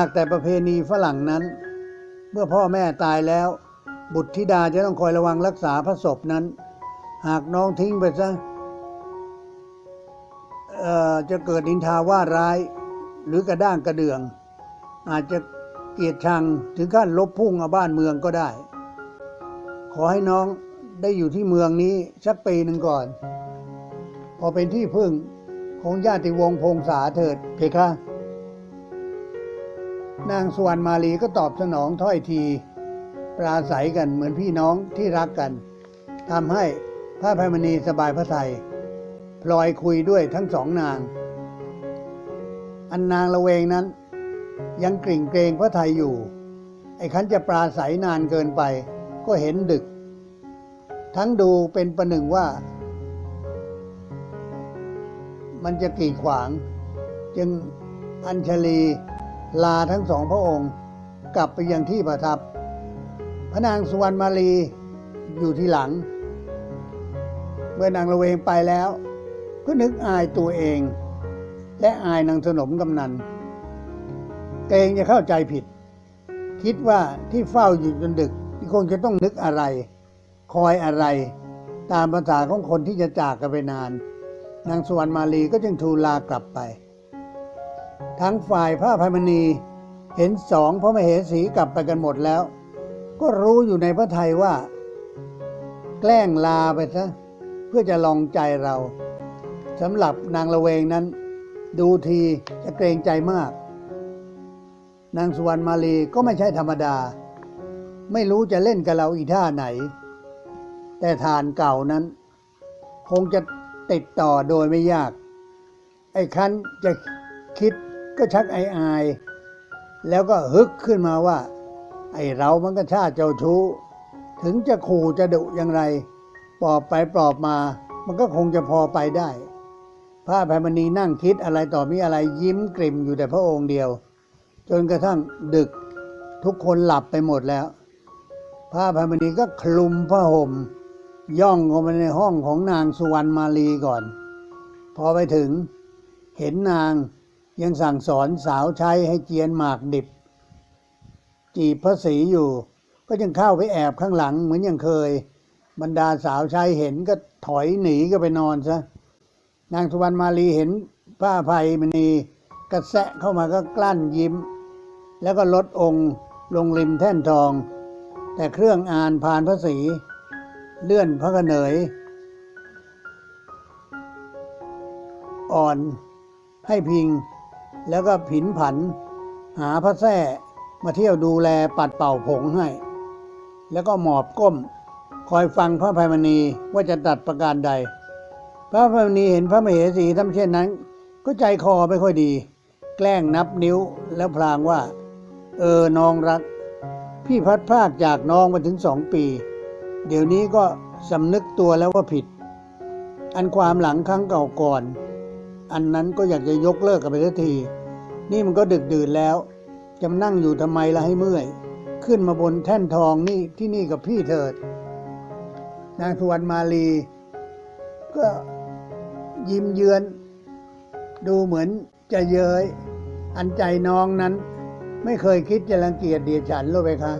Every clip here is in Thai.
ากแต่ประเพณีฝรั่งนั้น เมื่อพ่อแม่ตายแล้ว บุตรธิดาจะต้องคอยระวังรักษาพระศพนั้น หากน้องทิ้งไปซะจะเกิดนินทาว่าร้าย หรือกระด้างกระเดือง อาจจะเกลียดชังถึงขั้นลบพุ่งเอาบ้านเมืองก็ได้ ขอให้น้องได้อยู่ที่เมืองนี้สักปีหนึ่งก่อน พอเป็นที่พึ่งของญาติวงศ์พงษาเถิดเพคะ นางสุวรรณมาลีก็ตอบสนองถ้อยที ปราศัยกันเหมือนพี่น้องที่รักกันทำให้พระพมณีสบายพระทัยพลอยคุยด้วยทั้งสองนาง อันนางละเวงนั้น ยังกริ่งเกรงพระไทยอยู่ ไอ้คันจะปราศัยนานเกินไป ก็เห็นดึก ทั้งดูเป็นประหนึ่งว่า มันจะกีดขวาง จึงอัญชลี ลาทั้งสองพระองค์ กลับไปยังที่ประทับ พระนางสุวรรณมาลีอยู่ที่หลัง เมื่อนางละเวงไปแล้ว ก็นึกอายตัวเอง และอายนางสนมกำนันเกรงจะเข้าใจผิด คิดว่าที่เฝ้าอยู่จนดึกที่คงจะต้องนึกอะไร คอยอะไร ตามภาษาของคนที่จะจากกันไปนาน นางสุวรรณมาลีก็จึงทูลลากลับไป ทั้งฝ่ายพระอภัยมณี เห็นสองพระมเหสีกลับไปกันหมดแล้ว ก็รู้อยู่ในพระไทยว่า แกล้งลาไปซะเพื่อจะลองใจเราสำหรับนางละเวงนั้น ดูทีจะเกรงใจมาก นางสุวรรณมาลีก็ไม่ใช่ธรรมดา ไม่รู้จะเล่นกับเราอีท่าไหน แต่ฐานเก่านั้น คงจะติดต่อโดยไม่ยาก ไอ้คันจะคิด ก็ชักไออาย แล้วก็ฮึกขึ้นมาว่า ไอเรามันก็ชาติเจ้าชู้ ถึงจะขู่จะดุอย่างไรปลอบไปปลอบมา มันก็คงจะพอไปได้ พระภัยมณีนั่งคิดอะไรต่อมีอะไรยิ้มกลิ่มอยู่แต่พระองค์เดียว จนกระทั่งดึกทุกคนหลับไปหมดแล้ว พระภัยมณีก็คลุมผ้าห่มย่องเข้าไปในห้องของนางสุวรรณมาลีก่อน พอไปถึงเห็นนาง ยังสั่งสอนสาวใช้ให้เจียนหมากดิบ จีบพระศรีอยู่ ก็ยังเข้าไปแอบข้างหลังเหมือนอย่างเคย บรรดาสาวใช้เห็นก็ถอยหนีก็ไปนอนซะนางสุวรรณมาลีเห็นพระอภัยมณีกระแสะเข้ามาก็กลั้นยิ้ม แล้วก็ลดองค์ลงริมแท่นทอง แต่เครื่องอ่านผ่านพระศรีเลื่อนพระกระเหนย อ่อนให้พิง แล้วก็ผินผัน หาพระแท้มาเที่ยวดูแลปัดเป่าผงให้ แล้วก็หมอบก้ม คอยฟังพระภัยมณีว่าจะตัดประการใด พระภัยมณีเห็นพระมเหสีทำเช่นนั้น ก็ใจคอไม่ค่อยดี แกล้งนับนิ้วแล้วพลางว่า เออน้องรัก พี่พัดพากจากน้องมาถึงสองปี เดี๋ยวนี้ก็สำนึกตัวแล้วว่าผิด อันความหลังครั้งเก่าก่อน อันนั้นก็อยากจะยกเลิกกันไปสักที นี่มันก็ดึกดื่นแล้ว จะมานั่งอยู่ทำไมล่ะให้เมื่อย ขึ้นมาบนแท่นทองนี่ที่นี่กับพี่เถิด นางสุวรรณมาลี ก็ยิ้มเยือน ดูเหมือนจะเย้ยอันใจน้องนั้น ไม่เคยคิดจะรังเกียจเดียฉันเลยไปคะ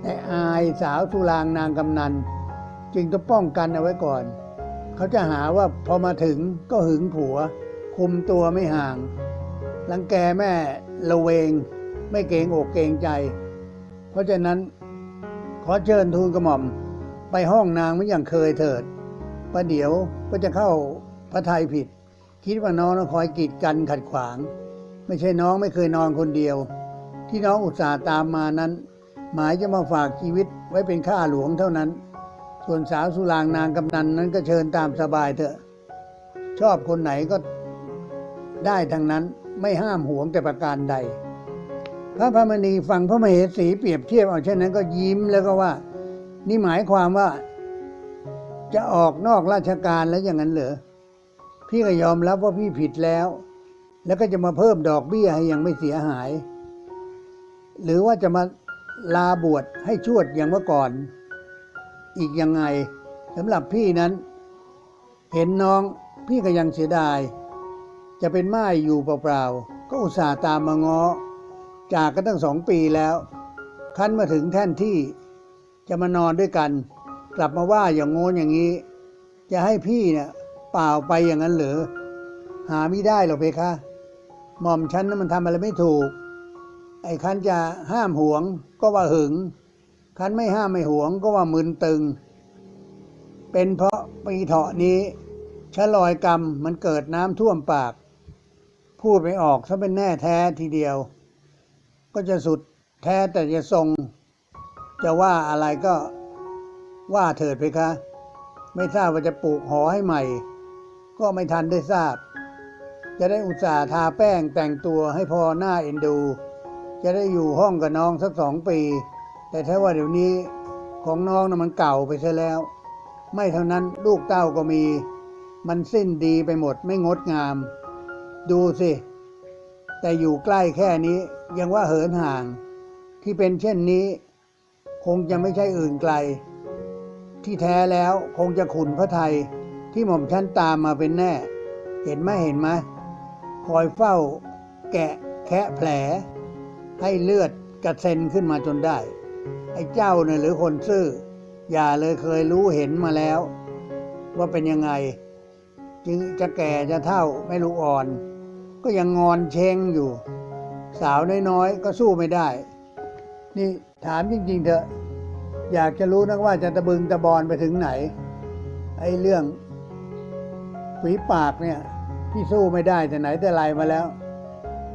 แต่อายสาวสุรางนางกำนัน จึงต้องป้องกันเอาไว้ก่อน เขาจะหาว่าพอมาถึงก็หึงผัว คุมตัวไม่ห่างรังแกแม่ละเวง ไม่เกรงอกเกรงใจ เพราะฉะนั้นขอเชิญทูลกระหม่อมไปห้องนางเหมือนอย่างเคยเถิด ประเดี๋ยวก็จะเข้าพระทัยผิด คิดว่าน้องต้องคอยกีดกันขัดขวาง ไม่ใช่น้องไม่เคยนอนคนเดียว ที่น้องอุตส่าห์ตามมานั้น หมายจะมาฝากชีวิตไว้เป็นข้าหลวงเท่านั้น ส่วนสาวสุรางนางกำนันนั้นก็เชิญตามสบายเถอะ ชอบคนไหนก็ได้ทั้งนั้นไม่ห้ามหวงแต่ประการใด พระพมณีฟังพระมเหสีเปรียบเทียบเอาเช่นนั้นก็ยิ้มแล้วก็ว่า นี่หมายความว่า จะออกนอกราชการแล้วอย่างนั้นเหรอพี่ก็ยอมรับว่าพี่ผิดแล้ว แล้วก็จะมาเพิ่มดอกเบี้ยให้ยังไม่เสียหาย หรือว่าจะมาลาบวชให้ชวดอย่างเมื่อก่อน อีกยังไงสำหรับพี่นั้น เห็นน้องพี่ก็ยังเสียดาย จะเป็นไม้อยู่เปล่าๆ ก็อุตส่าห์ตามมาง้อ จากกันตั้งสองปีแล้ว คั้นมาถึงแท่นที่จะมานอนด้วยกัน กลับมาว่าอย่างโงนอย่างนี้ จะให้พี่เนี่ยเปล่าไปอย่างนั้นเหรือหาไม่ได้หรอกเพคะ หม่อมฉันนั้นมันทำอะไรไม่ถูก ไอ้คันจะห้ามหวงก็ว่าหึง คันไม่ห้ามไม่หวงก็ว่ามึนตึง เป็นเพราะปีเถาะนี้ชะลอยกรรมมันเกิดน้ำท่วมปาก พูดไม่ออกถ้าเป็นแน่แท้ทีเดียว ก็จะสุดแท้แต่จะทรง จะว่าอะไรก็ว่าเถิดเพคะ ไม่ทราบว่าจะปลูกหอให้ใหม่ ก็ไม่ทันได้ทราบ จะได้อุตส่าห์ทาแป้งแต่งตัวให้พอหน้าเอ็นดู จะได้อยู่ห้องกับน้องสักสองปี แต่ถ้าว่าเดี๋ยวนี้ของน้องนะ่ะมันเก่าไปซะแล้ว ไม่เท่านั้นลูกเต้าก็มี มันสิ้นดีไปหมดไม่งดงาม ดูสิ แต่อยู่ใกล้แค่นี้ยังว่าเหินห่าง ที่เป็นเช่นนี้ คงจะไม่ใช่อื่นไกล ที่แท้แล้วคงจะขุนพระไทยที่หม่อมชั้นตามมาเป็นแน่ เห็นไหมเห็นไหมคอยเฝ้า แกะแคะแผล ให้เลือดกระเซ็นขึ้นมาจนได้ ไอ้เจ้าเนี่ยหรือคนซื่อ อย่าเลยเคยรู้เห็นมาแล้ว ว่าเป็นยังไง จึงจะแก่จะเท่าไม่รู้อ่อน ก็ยังงอนเชงอยู่ สาวน้อยๆก็สู้ไม่ได้ นี่ถามจริง ๆ เถอะ อยากจะรู้นักว่าจะตะบึงตะบอนไปถึงไหน ไอ้เรื่องฝีปากเนี่ยพี่สู้ไม่ได้แต่ไหนแต่ไรมาแล้ว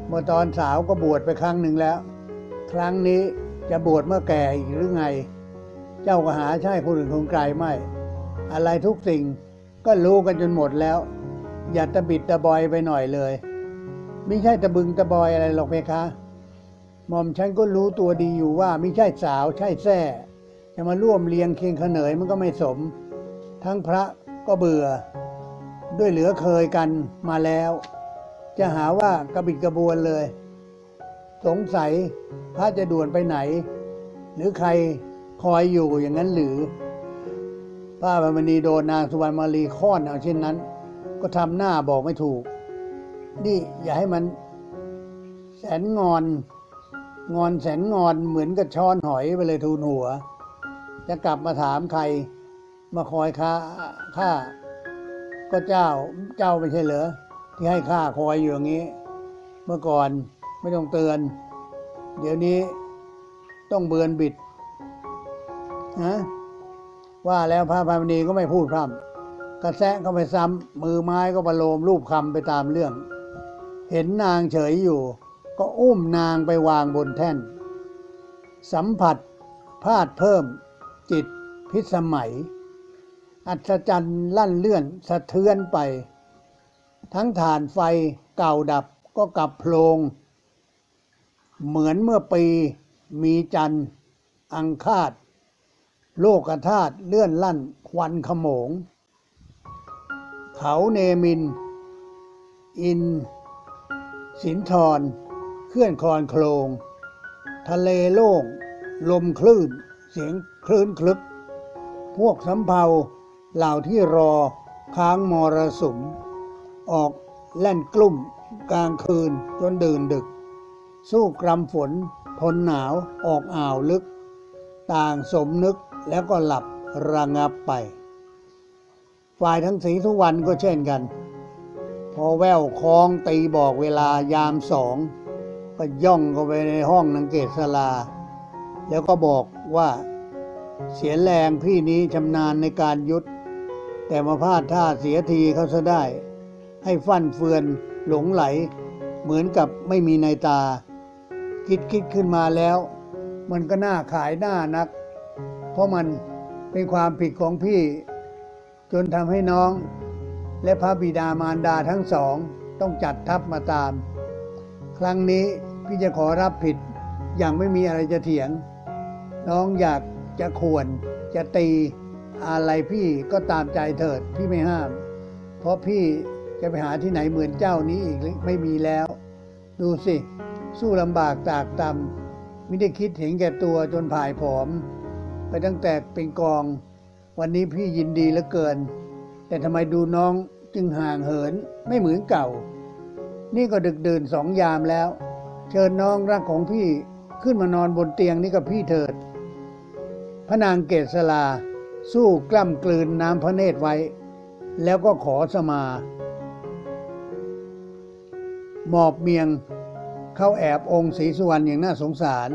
เมื่อตอนสาวก็บวชไปครั้งหนึ่งแล้ว ครั้งนี้ จะบวชเมื่อแก่อีกหรือไง เจ้าก็หาใช่ผู้อื่นคงไกลไม่ อะไรทุกสิ่งก็รู้กันจนหมดแล้ว อย่าตะบิดตะบอยไปหน่อยเลย ไม่ใช่ตะบึงตะบอยอะไรหรอกเพคะหม่อมฉันก็รู้ตัวดีอยู่ว่าไม่ใช่สาวใช่แท้จะมาร่วมเลียงเคียงขเขนยมันก็ไม่สม ทั้งพระก็เบื่อ ด้วยเหลือเคยกันมาแล้ว จะหาว่ากระบิดกระบวนเลย สงสัยพระจะด่วนไปไหน หรือใครคอยอยู่อย่างนั้นหรือป้าบามณีโดนนางสุวรรณมาลีค้อนเอาเช่นนั้น ก็ทำหน้าบอกไม่ถูก นี่อย่าให้มัน แสนงอน งอนแสนงอนเหมือนกับช้อนหอยไปเลยทูลหัว จะกลับมาถามใครมาคอยค้าข้าก็เจ้าเจ้าไม่ใช่เหรอที่ให้ข้าคอยอยู่อย่างนี้ เมื่อก่อน ไม่ต้องเตือน เดี๋ยวนี้ต้องเบือนบิดฮะว่าแล้วพระพามณีก็ไม่พูดพร่ำกระแซะเข้าไปซ้ำมือไม้ก็ประโลมรูปคำไปตามเรื่อง เห็นนางเฉยอยู่ ก็อุ้มนางไปวางบนแท่น สัมผัสพาดเพิ่ม จิตพิสมัย อัศจรรย์ลั่นเลื่อนสะเทือนไป ทั้งฐานไฟเก่าดับก็กลับโพลง เหมือนเมื่อปีมีจันทร์ อังคาด โลกธาตุเลื่อนลั่นควันขโมง เขาเนมิน อิน สินทรเคลื่อนคลอนโคลง ทะเลโล่ง ลมคลื่น เสียงคลื่นคลึก พวกสำเภาเหล่าที่รอค้างมรสุม ออกแล่นกลุ่มกลางคืนจนดื่นดึก สู้กรำฝนทนหนาวออกอ่าวลึก ต่างสมนึกแล้วก็หลับระงับไป ฝ่ายทั้งสีทุกวันก็เช่นกัน พอแววคล้องตีบอกเวลายามสอง ก็ย่องเข้าไปในห้องนางเกศลา แล้วก็บอกว่าเสียแรงพี่นี้ชำนาญในการยุด แต่มาพลาดท่าเสียทีเขาซะได้ ให้ฟั่นเฟือนหลงไหล เหมือนกับไม่มีในตา คิดคิดขึ้นมาแล้ว มันก็น่าขายหน้านัก เพราะมันเป็นความผิดของพี่ จนทำให้น้อง และพระบิดามารดาทั้งสอง ต้องจัดทัพมาตาม ครั้งนี้พี่จะขอรับผิดอย่างไม่มีอะไรจะเถียง น้องอยากจะข่วนจะตีอะไรพี่ก็ตามใจเถิดพี่ไม่ห้าม เพราะพี่จะไปหาที่ไหนเหมือนเจ้านี้อีกไม่มีแล้ว ดูสิ สู้ลำบากตากตำไม่ได้คิดเห็นแก่ตัวจนผายผอม ไปตั้งแต่เป็นกอง วันนี้พี่ยินดีเหลือเกิน แต่ทำไมดูน้องจึงห่างเหินไม่เหมือนเก่า นี่ก็ดึกดื่นสองยามแล้ว เชิญน้องรักของพี่ขึ้นมานอนบนเตียงนี้กับพี่เถิด พระนางเกษราสู้กล้ำกลืนน้ำพระเนตรไว้ แล้วก็ขอสมา หมอบเมียง เข้าแอบองค์ศรีสุวรรณอย่างน่าสงสาร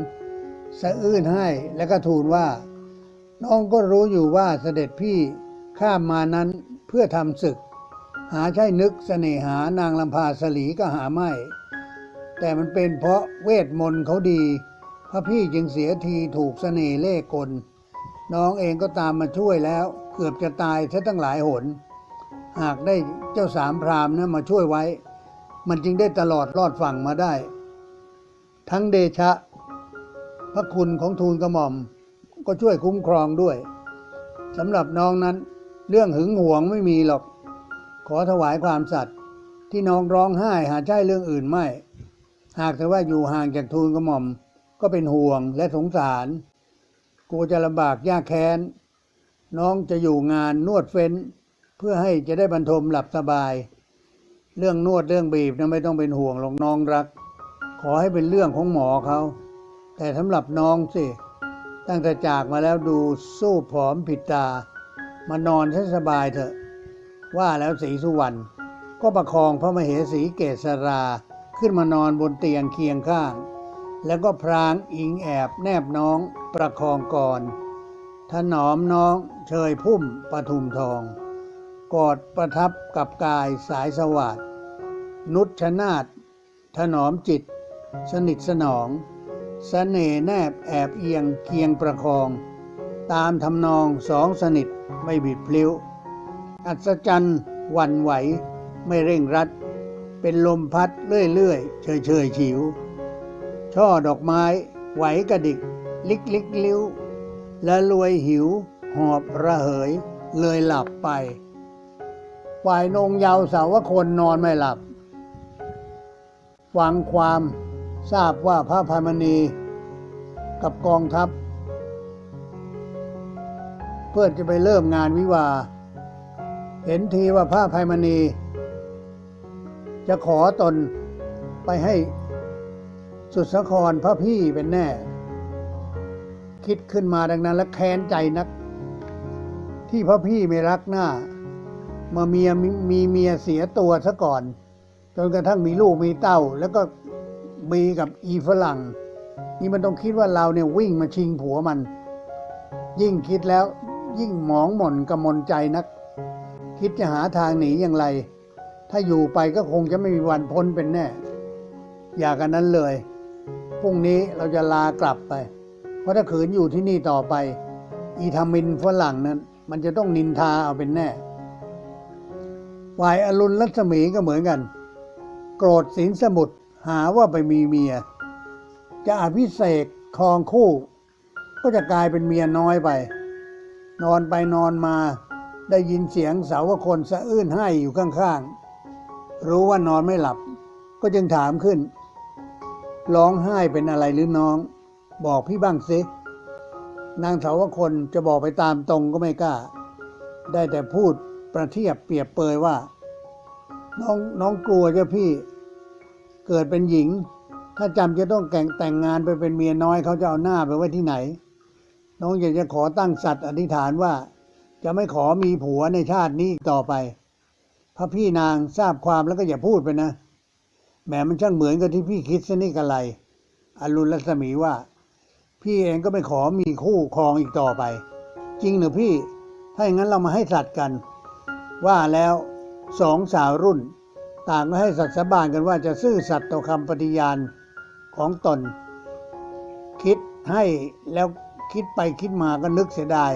สะอื้นให้แล้วก็ทูลว่า น้องก็รู้อยู่ว่าเสด็จพี่ข้ามมานั้นเพื่อทำศึก หาใช่นึกเสน่หานางลำพาสลีก็หาไม่ แต่มันเป็นเพราะเวทมนต์เขาดี พระพี่จึงเสียทีถูกเสน่ห์เล่กล น้องเองก็ตามมาช่วยแล้ว เกือบจะตายซะตั้งหลายหน หากได้เจ้าสามพรามนะมาช่วยไว้ มันจึงได้ตลอดรอดฝั่งมาได้ ทั้งเดชะ พระคุณของทูลกระหม่อม ก็ช่วยคุ้มครองด้วยสำหรับน้องนั้น เรื่องหึงหวงไม่มีหรอก ขอถวายความสัตย์ที่น้องร้องไห้หาใช่เรื่องอื่นไม่ หากแต่ว่าอยู่ห่างจากทูลกระหม่อม ก็เป็นห่วงและสงสารกลัวจะลำบากยากแค้น น้องจะอยู่งานนวดเฟ้น เพื่อให้จะได้บรรทมหลับสบาย เรื่องนวดเรื่องบีบนะไม่ต้องเป็นห่วงหรอกน้องรัก ขอให้เป็นเรื่องของหมอเขา แต่สำหรับน้องสิ ตั้งแต่จากมาแล้วดูสู้ผอมผิดตา มานอนให้สบายเถอะ ว่าแล้วสีสุวรรณก็ประคองพระมเหสีเกษราขึ้นมานอนบนเตียงเคียงข้าง แล้วก็พรางอิงแอบแนบน้องประคองก่อนถนอมน้องเชยพุ่มปทุมทอง กอดประทับกับกายสายสวัสดนุชนาตถนอมจิต สนิทสนองสเสน่ห์แนบแอบเอียงเคียงประคอง ตามทำนองสองสนิทไม่บิดพลิ้ว อัศจรรย์วันไหวไม่เร่งรัด เป็นลมพัดเลื่อยๆเฉยเฉยฉิว ช่อดอกไม้ไหวกระดิก ลิกลิกลิ้ว และรวยหิว หอบระเหย เลยหลับไป ฝ่ายนงยาวสาวคนนอนไม่หลับฟังความ ทราบว่าพระพายมณีกับกองทัพ เพื่อจะไปเริ่มงานวิวา เห็นทีว่าพระพายมณี จะขอตนไปให้สุดสครพระพี่เป็นแน่ คิดขึ้นมาดังนั้นและแค้นใจนัก ที่พระพี่ไม่รักหน้า มาเมียมีเมียเสียตัวซะก่อน จนกระทั่งมีลูกมีเต้า แล้วก็ มีกับอีฝรั่ง นี่มันต้องคิดว่าเราเนี่ยวิ่งมาชิงผัวมัน ยิ่งคิดแล้วยิ่งหมองหม่นกำมลใจนัก คิดจะหาทางหนีอย่างไร ถ้าอยู่ไปก็คงจะไม่มีวันพ้นเป็นแน่ อย่ากันนั้นเลยพรุ่งนี้เราจะลากลับไป เพราะถ้าขืนอยู่ที่นี่ต่อไป อีทามินฝรั่งนั้น มันจะต้องนินทาเอาเป็นแน่ฝ่ายอรุณรัศมีก็เหมือนกัน โกรธสินสมุทร หาว่าไปมีเมีย จะอภิเษกครองคู่ ก็จะกลายเป็นเมียน้อยไป นอนไปนอนมาได้ยินเสียงสาวคนสะอื้นให้อยู่ข้างๆ รู้ว่านอนไม่หลับ ก็จึงถามขึ้น ร้องไห้เป็นอะไรหรือน้อง บอกพี่บ้างสินางสาวคนจะบอกไปตามตรงก็ไม่กล้า ได้แต่พูดประเทียบเปรียบเปยว่า น้องน้องกลัวเจ้าพี่ เกิดเป็นหญิง ถ้าจำจะต้องแก่งแต่งงานไปเป็นเมียน้อยเขาจะเอาหน้าไปไว้ที่ไหน น้องอยากจะขอตั้งสัตว์อธิษฐานว่า จะไม่ขอมีผัวในชาตินี้ต่อไป พระพี่นางทราบความแล้วก็อย่าพูดไปนะแหมมันช่างเหมือนกับที่พี่คิดซะนี่กันไรอรุณรัศมีว่า พี่เองก็ไม่ขอมีคู่ครองอีกต่อไป จริงหรือพี่ ถ้าอย่างนั้นเรามาให้สัตว์กัน ว่าแล้วสองสาวรุ่น ต่างก็ให้สัตย์สาบานกันว่าจะซื่อสัตย์ต่อคำปฏิญาณของตน คิดให้แล้วคิดไปคิดมาก็นึกเสียดาย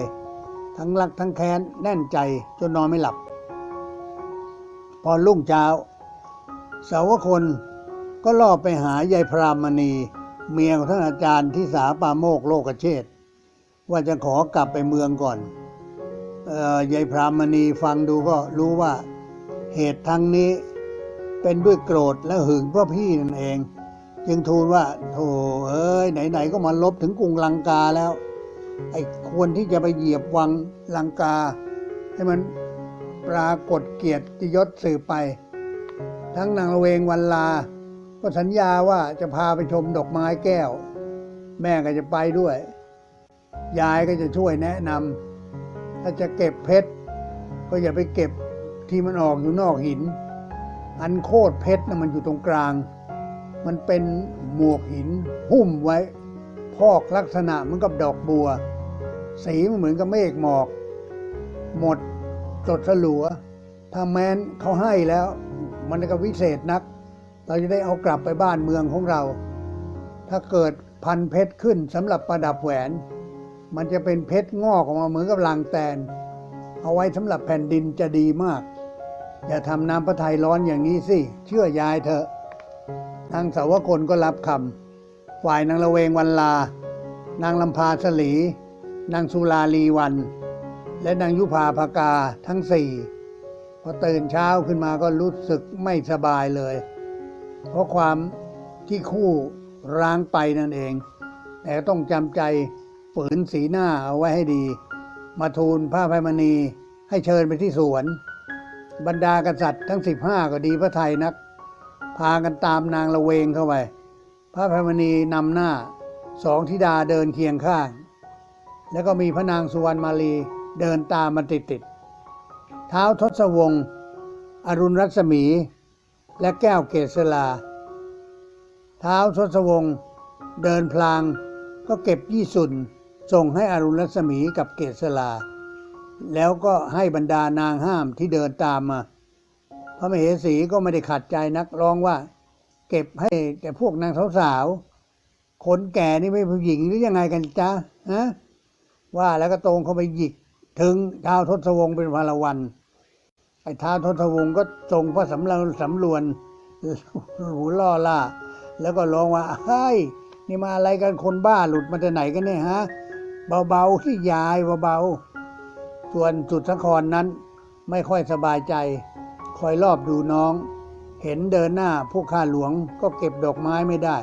ทั้งรักทั้งแค้นแน่นใจจนนอนไม่หลับ พอรุ่งเช้า สาวคนก็ล่อไปหายายพรามณี เมียของท่านอาจารย์ที่สาปาโมกโลกเชษฐ์ว่าจะขอกลับไปเมืองก่อนออยายพรามณีฟังดูก็รู้ว่าเหตุทั้งนี้ เป็นด้วยโกรธและหึงพระพี่นั่นเอง จึงทูลว่าโธ่เอ้ยไหนๆก็มาลบถึงกรุงลังกาแล้ว ไอ้ควรที่จะไปเหยียบวังลังกา ให้มันปรากฏเกียรติยศสืบไป ทั้งนางละเวงวันลา ก็สัญญาว่าจะพาไปชมดอกไม้แก้ว แม่ก็จะไปด้วย ยายก็จะช่วยแนะนำถ้าจะเก็บเพชร ก็อย่าไปเก็บที่มันออกอยู่นอกหิน อันโคตรเพชรนะมันอยู่ตรงกลาง มันเป็นหมวกหินหุ้มไว้ พอกลักษณะเหมือนกับดอกบัว สีมันเหมือนกับเมฆหมอก หมดสดสลัว ถ้าแม้นเขาให้แล้ว มันก็วิเศษนัก เราจะได้เอากลับไปบ้านเมืองของเรา ถ้าเกิดพันเพชรขึ้นสำหรับประดับแหวน มันจะเป็นเพชรงอกออกมาเหมือนกับลางแตน เอาไว้สำหรับแผ่นดินจะดีมาก อย่าทำน้ำพระทัยร้อนอย่างนี้สิ เชื่อยายเถอะ นางสาวกลก็รับคำ ฝ่ายนางละเวงวันลา นางลำพาสลี นางสุลาลีวัน และนางยุพาภากาทั้งสี่พอตื่นเช้าขึ้นมาก็รู้สึกไม่สบายเลย เพราะความที่คู่ร้างไปนั่นเอง แต่ต้องจำใจฝืนสีหน้าเอาไว้ให้ดี มาทูลพระภัยมณีให้เชิญไปที่สวน บรรดากษัตริย์ทั้งสิบห้าก็ดีพระไทยนัก พากันตามนางละเวงเข้าไป พระภัยมณีนำหน้าสองธิดาเดินเคียงข้าง แล้วก็มีพระนางสุวรรณมาลีเดินตามมาติดติดๆเท้าทศวงศ์อรุณรัศมี และแก้วเกษลา เท้าทศวงศ์เดินพลางก็เก็บยี่สุนส่งให้อรุณรัศมีกับเกษลา แล้วก็ให้บรรดานางห้ามที่เดินตามมา พระมเหสีก็ไม่ได้ขัดใจนักร้องว่า เก็บให้แต่พวกนางสาวๆคนแก่นี่ไม่ผู้หญิงหรือยังไงกันจ๊ะฮะว่าแล้วก็ตรงเข้าไปหยิกถึงท้าวทศวงศ์เป็นพลวันไอ้ท้าวทศวงศ์ก็ทรงพระสำรวสำรวนหูล่อล่า แล้วก็ร้องว่าเฮ้ยนี่มาอะไรกันคนบ้าหลุดมาจากไหนกันเนี่ยฮะ เบาๆที่ยายเบาๆ ส่วนสุดสครนั้นไม่ค่อยสบายใจ คอยรอบดูน้อง เห็นเดินหน้าพวกข้าหลวงก็เก็บดอกไม้ไม่ได้